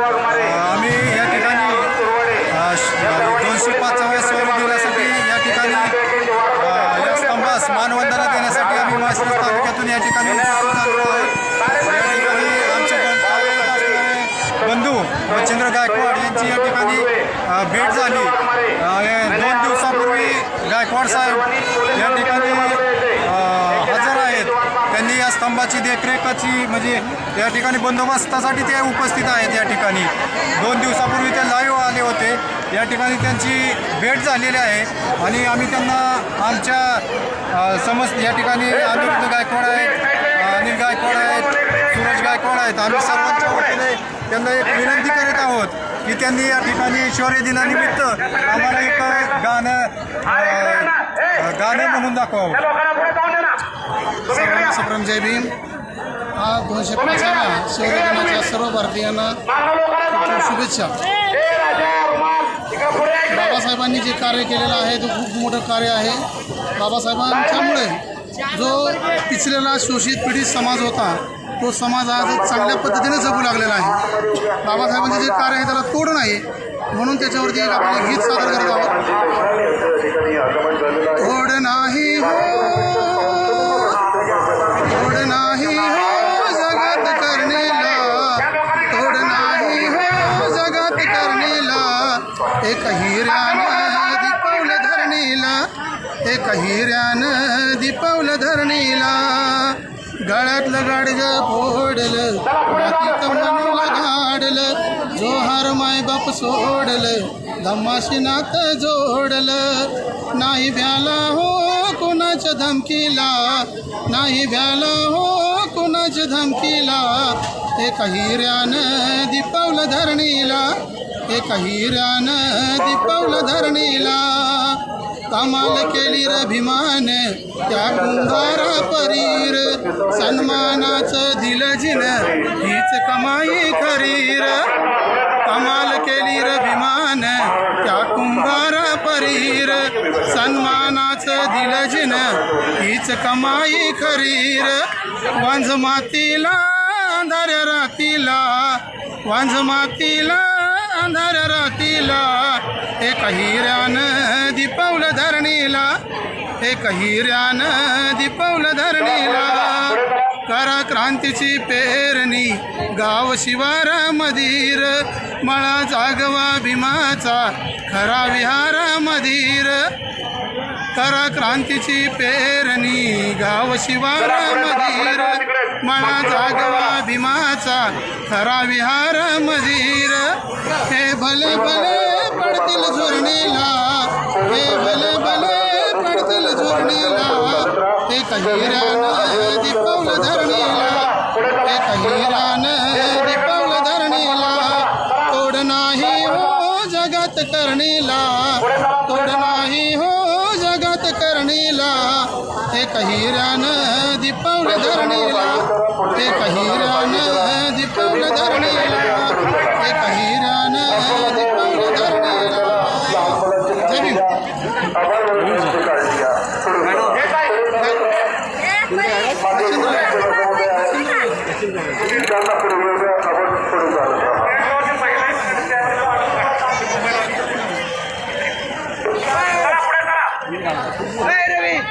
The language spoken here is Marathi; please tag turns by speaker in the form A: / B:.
A: आम्ही या ठिकाणी दोनशे पाचव्या दिवसासाठी या ठिकाणी या स्तंभास मानवंदना देण्यासाठी आम्ही तालुक्यातून या ठिकाणी या ठिकाणी आमचे बंधू मच्छिंद्र गायकवाड यांची या ठिकाणी भेट झाली हे दोन दिवसापूर्वी गायकवाड साहेब या ठिकाणी अ, हजर आहेत त्यांनी या स्तंभाची देखरेखाची म्हणजे या ठिकाणी बंदोबस्तासाठी ते उपस्थित आहेत या ठिकाणी. दोन दिवसापूर्वी ते लाईव्ह आले होते. या ठिकाणी त्यांची भेट झालेली आहे आणि आम्ही त्यांना आमच्या समज या ठिकाणी अनिरुद्ध गायकवाड आहेत अनिल गायकवाड आहेत सूरज गायकवाड आहेत. आम्ही सर्वांच्या वतीने त्यांना एक विनंती करीत आहोत की त्यांनी या ठिकाणी शौर्य दिनानिमित्त आम्हाला एक गाणं गाणं म्हणून दाखवावं.
B: सुप्रम जय भीम. हा दोनशे पाचव्या शौर्य सर्व भारतीयांना शुभेच्छा. बाबासाहेबांनी जे कार्य केलेलं आहे ते खूप मोठं कार्य आहे. बाबासाहेबांच्यामुळे जो पिचलेला शोषित पीडित समाज होता तो समाज आज चांगल्या पद्धतीने जगू लागलेला आहे. बाबासाहेबांचे जे कार्य आहे त्याला तोड नाही. म्हणून त्याच्यावरती एक आपलं गीत सादर करत हिऱ्यानं दीपवलं धरणीला एक हिऱ्यानं दीपवलं धरणीला. गळ्यातलं गाडग फोडलं मातीत गाडलं जोहार माय बाप सोडलं धम्माशी नात जोडलं. नाही भ्याला हो कुणाच्या धमकीला नाही भ्याला हो कुणाच्या धमकीला एका हिऱ्यानं दीपवलं धरणीला एका हिरण दीपवलं धरणीला. कमाल केली र त्या कुंभारा परीर. सन्मानाचं दिलं जिन हीच कमाई खरीर. कमाल केली र त्या कुंभारा परीर. सन्मानाचं दिलं जिन हीच कमाई खरीर. वांझ मातीला अंधाऱ्या रातीला. वांझ मातीला अंधार रातीला एक हिऱ्यानं दीपवलं धरणीला एक हिऱ्यानं दीपवलं धरणीला. करा क्रांतीची पेरणी गाव शिवार मधीर मळा जागवा भीमाचा खरा विहार मधीर करा क्रांतीची पेरणी गाव शिवार मधीर मळा जागवा भीमाचा खरा विहार मधीर हे भले भले पडतील झोरणीला हे भले भले पडतील झोरणीला. हे हिरानं दीपवलं धरणीला हे हिरानं दीपवलं धरणीला. तोड नाही हो जगात करणीला तोड नाही हो जगात करणीला. एक हिऱ्यानं दीपवलं धरणीला. एक हिऱ्यानं दीपवलं धरणीला. एक हिऱ्यानं दीपवलं धरणीला.
C: you.